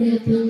പാദപങ്കജം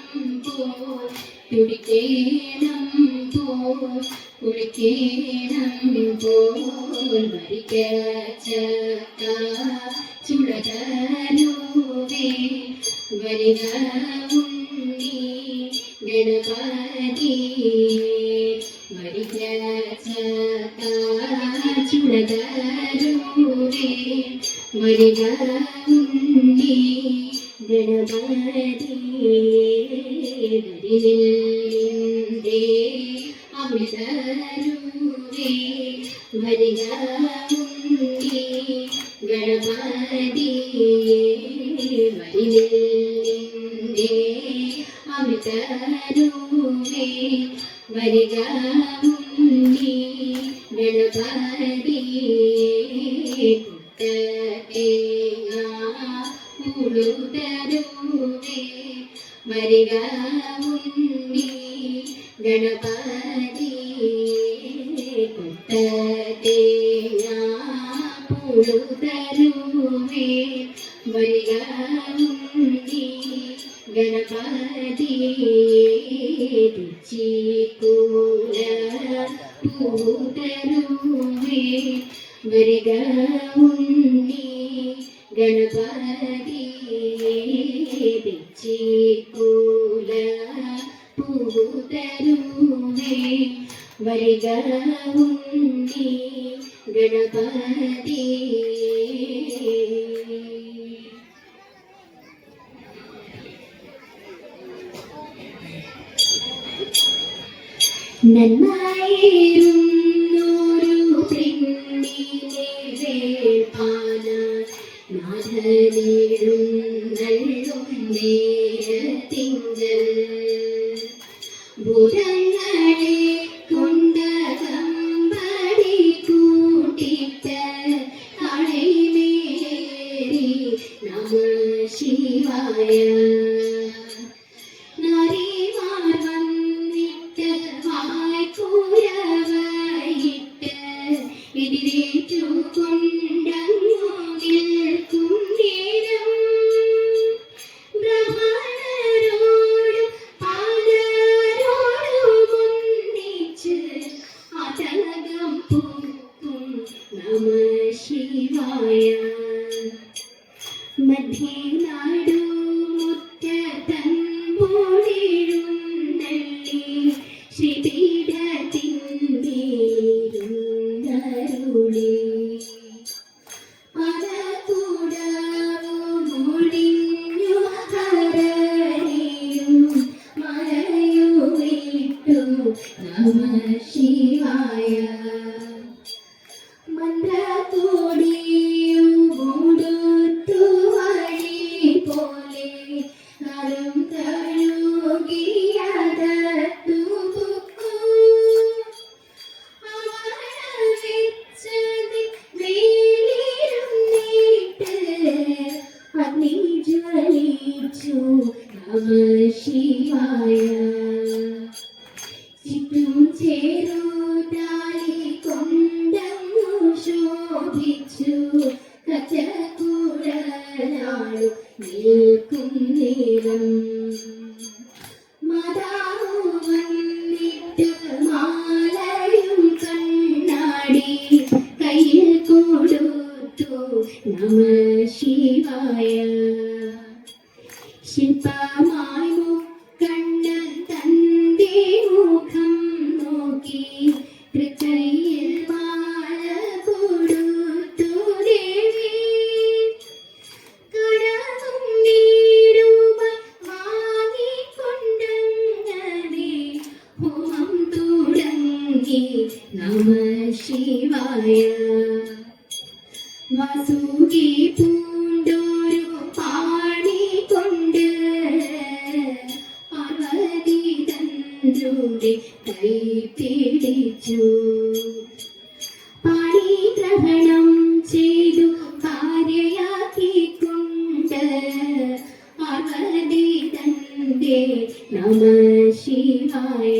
പിടിക്കേണം പോ കുടിക്കേണം പോ മരിക്കച്ച ചുടകരൂവേ വരിക ഉണ്ണി ഗണപതി മരിക്കച്ച ചുടകരൂവേ വരിക ഉണ്ണി ഗണപതി വരിലിന്റെ അമൃതരൂവേ വരിക ഉണ്ണി ഗണപതി വരിലിന്റെ കൂട്ടരൂവേ വരിക ഉണ്ടി ഗണപതിയെ പിച്ചിക്കൂല പൂതരൂവേ വരിക ഉണ്ടി ഗണപതിയെ. നന്നായിരുന്നൊരു പെണ്ണിനെ വേൾപ്പാന നാഥനേഴും നല്ലുന്നേ. ചോദിച്ചു നീ നിന്റെ കൈ പിടിച്ചു. പാണിഗ്രഹണം ചെയ്തു ഭാര്യയാക്കിക്കൊണ്ട് അവധി തന്റെ നമ ശിവായ.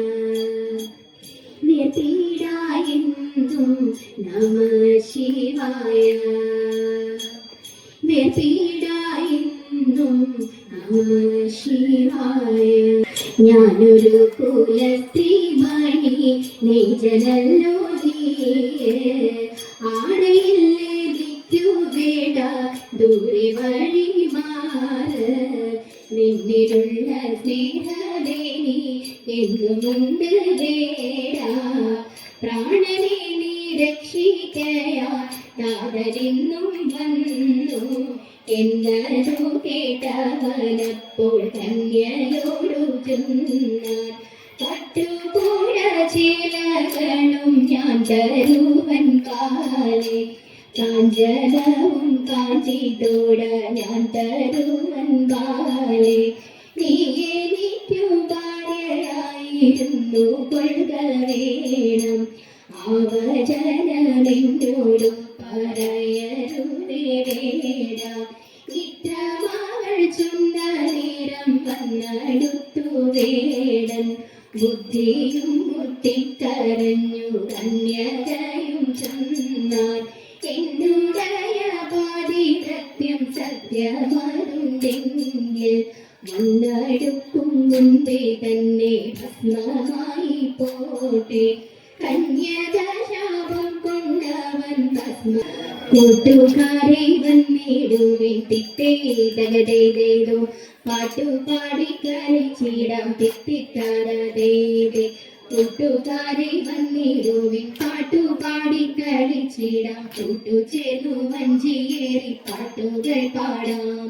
ഞാനൊരു കുലസ്ത്രീ മണി നെയ്ജനല്ലോ ആടയില്ലേ ദിക്കുവേട ദൂരെ വഴ ചിലകളും ഞാൻ തരുവൻ കാലേ. കാഞ്ചനവും കാഞ്ചിതോട ഞാൻ തരുവൻ ബാലേ നീ എനിക്കു ഭാര്യയായിരുന്നു കൊഴുക വേണം. അവചനമെന്നോടു പറയരുതേ വേട ഇത്രമാവൾ ചുണ്ട നേരം വന്നടുത്തു വേടൻ. ബുദ്ധിയും മുട്ടിക്കരഞ്ഞു കന്യകയും ചെന്നാൽ എന്നുടയ പാതിരത്യം സത്യമാരുണ്ടെങ്കിൽ മണ്ണടുക്കും മുമ്പേ തന്നെ ഭസ്മമായി പോട്ടെ. കന്യക ശാപം കൊണ്ടവൻ ഭസ്മ കൂട്ടുകാരെ വന്നിടുവിൻ തിത്തേതകതേതേതോ പാട്ടുപാടി കളിച്ചിടാം തിത്തിത്താരതേതേ കൂട്ടുകാരെ വന്നിടുവിൻ പാട്ടുപാടി കളിച്ചിടാം. കൂട്ടു ചേർന്നു വഞ്ചിയേറി പാട്ടുകൾ പാടാം.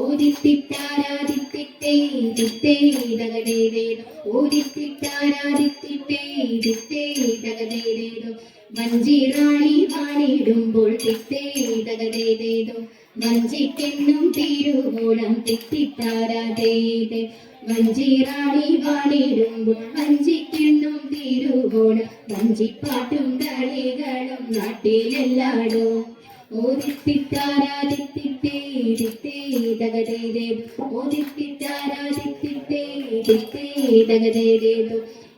ഓദിത്തിട്ടാരാദിത്തിട്ടേ ദിത്തേ തകതേതേതോ ഓദിത്തിട്ടാരാദിത്തിട്ടേ ദിത്തേ തകതേതേതോ വഞ്ചിറാണി വാണിടുമ്പോൾ തിത്തേ തകതേതേതോ വഞ്ചിക്കെന്നും തിരുവോണം തിത്തിത്താരാതേതേ വഞ്ചിറാണി വാണിടുമ്പോൾ വഞ്ചിക്കെന്നും തിരുവോണം. വഞ്ചിപ്പാട്ടും കളികളും നാട്ടിലെല്ലാടും. ഓദിത്തിത്താരാദിത്തിട്ടേ ദിത്തേ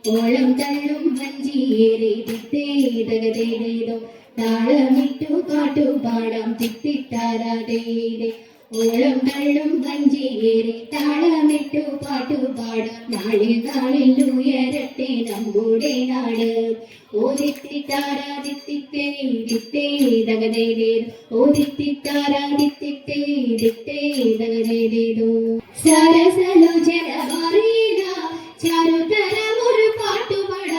ഓളം തള്ളും വഞ്ചിയേറി താളമിട്ടു പാട്ടു പാടാം തിത്തിത്താരാതേതേ ഓളം തള്ളും വഞ്ചിയേറി താളമിട്ടു പാട്ടു പാടാം. നാളിൽ നാളിൽ ഉയരട്ടെ നമ്മുടെ നാട്. ദിത്തേ തകതേതേതോ. ഓദിത്തിത്താരാദിത്തിത്തേ ദിത്തേ തകതേതേതോ. സരസലോചന മാറിയത చరుతరములు పాటుబడ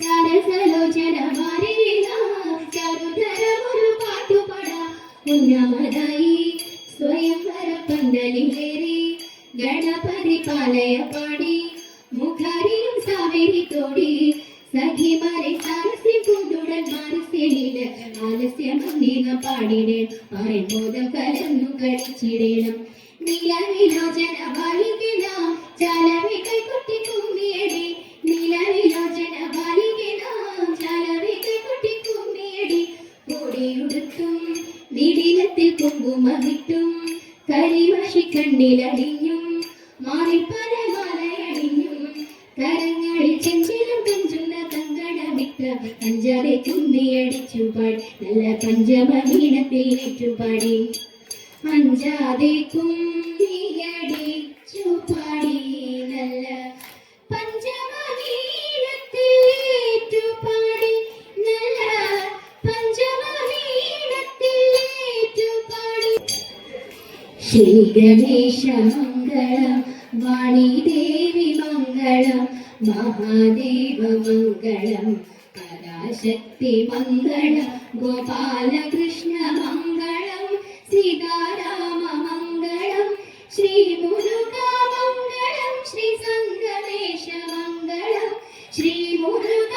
సరసలో జనవరినా చరుతరములు పాటుబడ ఉన్నమదాయి స్వయంవర పందలి మేరీ గణపతి పాలయ വിടിലത്തിൽ കരിമഷി കരിവശി കണ്ണിലടിഞ്ഞും മാറിപ്പല മലയടിഞ്ഞും കരങ്ങളിൽ ചെഞ്ചിലും കഞ്ചുന്ന കങ്കണമിട്ട് അഞ്ചാതെ കുമ്മിയടിച്ചു പാടി. നല്ല പഞ്ചമീനത്തിൽ ഏറ്റുപാടി അഞ്ചാതെ ശ്രീ ഗണേശ മംഗളം വാണിദേവി മംഗളം മഹാദേവ മംഗളം പരാശക്തി മംഗളം ഗോപാലകൃഷ്ണ മംഗളം സീതാരാമ മംഗളം ശ്രീ മുരുക മംഗളം ശ്രീ സംഗമേശ മംഗളം ശ്രീ മുരുക